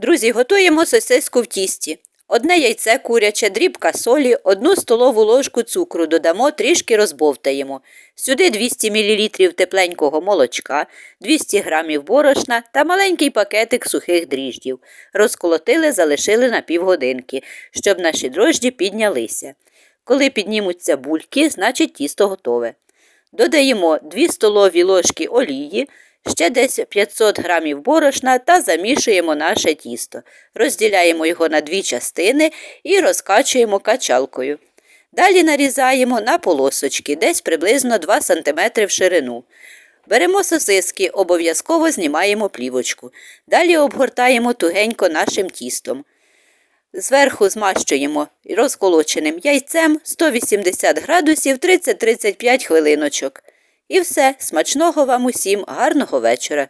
Друзі, готуємо сосиску в тісті. Одне яйце куряче, дрібка солі, одну столову ложку цукру додамо, трішки розбовтаємо. Сюди 200 мл тепленького молочка, 200 г борошна та маленький пакетик сухих дріждів. Розколотили, залишили на півгодинки, щоб наші дрожджі піднялися. Коли піднімуться бульки, значить тісто готове. Додаємо 2 столові ложки олії, ще десь 500 г борошна та замішуємо наше тісто. Розділяємо його на дві частини і розкачуємо качалкою. Далі нарізаємо на полосочки, десь приблизно 2 см в ширину. Беремо сосиски, обов'язково знімаємо плівочку. Далі обгортаємо тугенько нашим тістом. Зверху змащуємо розколоченим яйцем 180 градусів 30-35 хвилиночок. І все, смачного вам усім, гарного вечора!